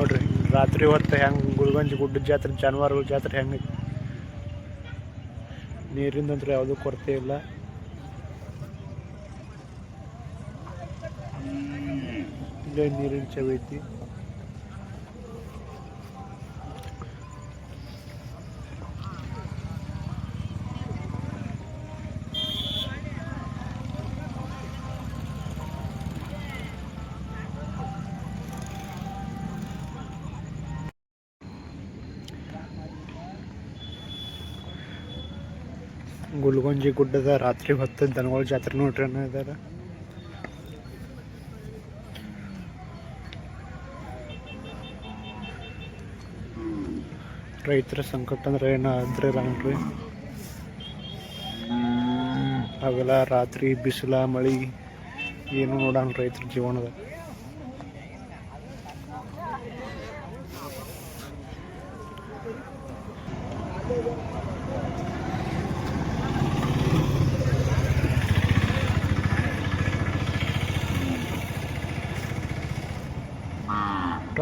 ರಾತ್ರಿ ಹೊತ್ತು ಹೆಂಗೆ ಗುಲ್ಗಂಜಿ ಗುಡ್ಡ ಜಾತ್ರೆ, ಜಾನುವಾರುಗಳ ಜಾತ್ರೆ ಹೆಂಗೆ ನೀರಿಂದಂದ್ರೆ ಯಾವುದೂ ಕೊರತೆ ಇಲ್ಲ. ಇಲ್ಲೇ ನೀರಿನ ಚವಿ ಐತಿ. ಗುಲ್ಗಂಜಿ ಗುಡ್ಡದ ರಾತ್ರಿ ಹೊತ್ತು ದನಗಳ ಜಾತ್ರೆ ನೋಡ್ರಿ ಅನ್ನೋ ಇದಾರ. ರೈತರ ಸಂಕಟ ಅಂದ್ರೆ ಏನು ಅಂದ್ರೆ ನೋಡ್ರಿ ಅವೆಲ್ಲ ರಾತ್ರಿ ಬಿಸಿಲ, ಮಳಿ, ಏನು ನೋಡೋಣ ರೈತರ ಜೀವನದ.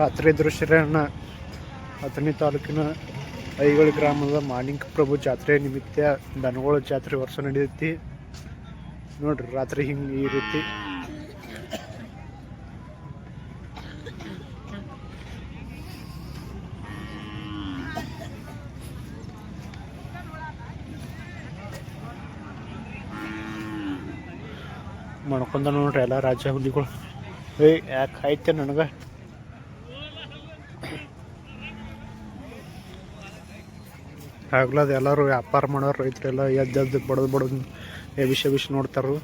ರಾತ್ರಿ ದೃಶ್ಯರನ್ನ ಅಥಣಿ ತಾಲೂಕಿನ ಐಗಳು ಗ್ರಾಮದ ಮಾಲಿಂಗ ಪ್ರಭು ಜಾತ್ರೆ ನಿಮಿತ್ತ ದನಗಳ ಜಾತ್ರೆ ವರ್ಷ ನಡೆಯುತ್ತೆ. ನೋಡ್ರಿ, ರಾತ್ರಿ ಹಿಂಗೆ ಈ ರೀತಿ. ಮಾಡ್ಕೊಂಡ ನೋಡ್ರಿ ಎಲ್ಲ ರಾಜ ಹುಲಿಗಳು. ಏಯ್, ಯಾಕೆ ಆಯ್ತೆ ನನಗೆ? ಆಗ್ಲದ ಎಲ್ಲರೂ ವ್ಯಾಪಾರ ಮಾಡೋರು, ರೈತರೆಲ್ಲ ಎದ್ದು ಬಡದು ಬಡದು ಎಬಿಸಿ ಎಬಿಸಿ ನೋಡ್ತಾರು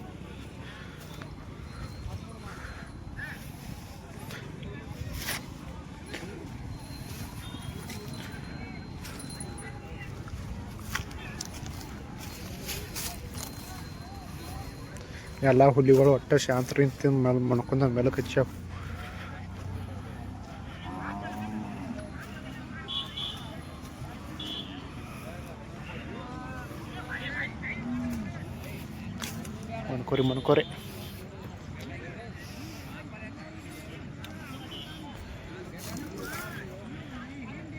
ಎಲ್ಲ ಹುಲಿಗಳು ಒಟ್ಟು ಶಾಂತರಿಂದ ಮೇಲೆ ಮಣ್ಕೊಂಡ ಮೇಲೆ ಕಚ್ಚಾವ ಮಣ್ಕೋರಿ ಮನ್ಕೋರಿ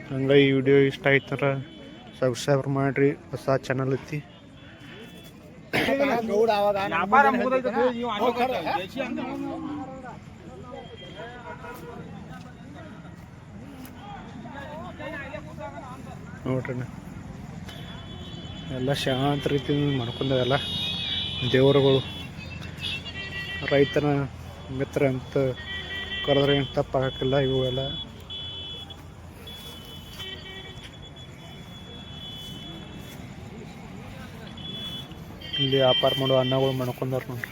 ಹಂಗೆ ಈ ವಿಡಿಯೋ ಇಷ್ಟ ಆಯ್ತಾರ ಸಬ್ಸ್ಕ್ರೈಬ್ ಮಾಡಿರಿ, ಹೊಸ ಚಾನಲ್ ಐತಿ. ನೋಡ್ರಣ್ಣ ಎಲ್ಲ ಶಾಂತ ರೀತಿ ಮಾಡ್ಕೊಂಡವೆಲ್ಲ ದೇವರುಗಳು, ರೈತನ ಮಿತ್ರ ಅಂತ ಕರೆದ್ರೆ ಏನು ತಪ್ಪಾಗಕ್ಕಿಲ್ಲ ಇವು ಎಲ್ಲ. ಇಲ್ಲಿ ವ್ಯಾಪಾರ ಮಾಡೋ ಅನ್ನಗಳು ಮಾಡ್ಕೊಂಡವ್ರು ನೋಡ್ರಿ.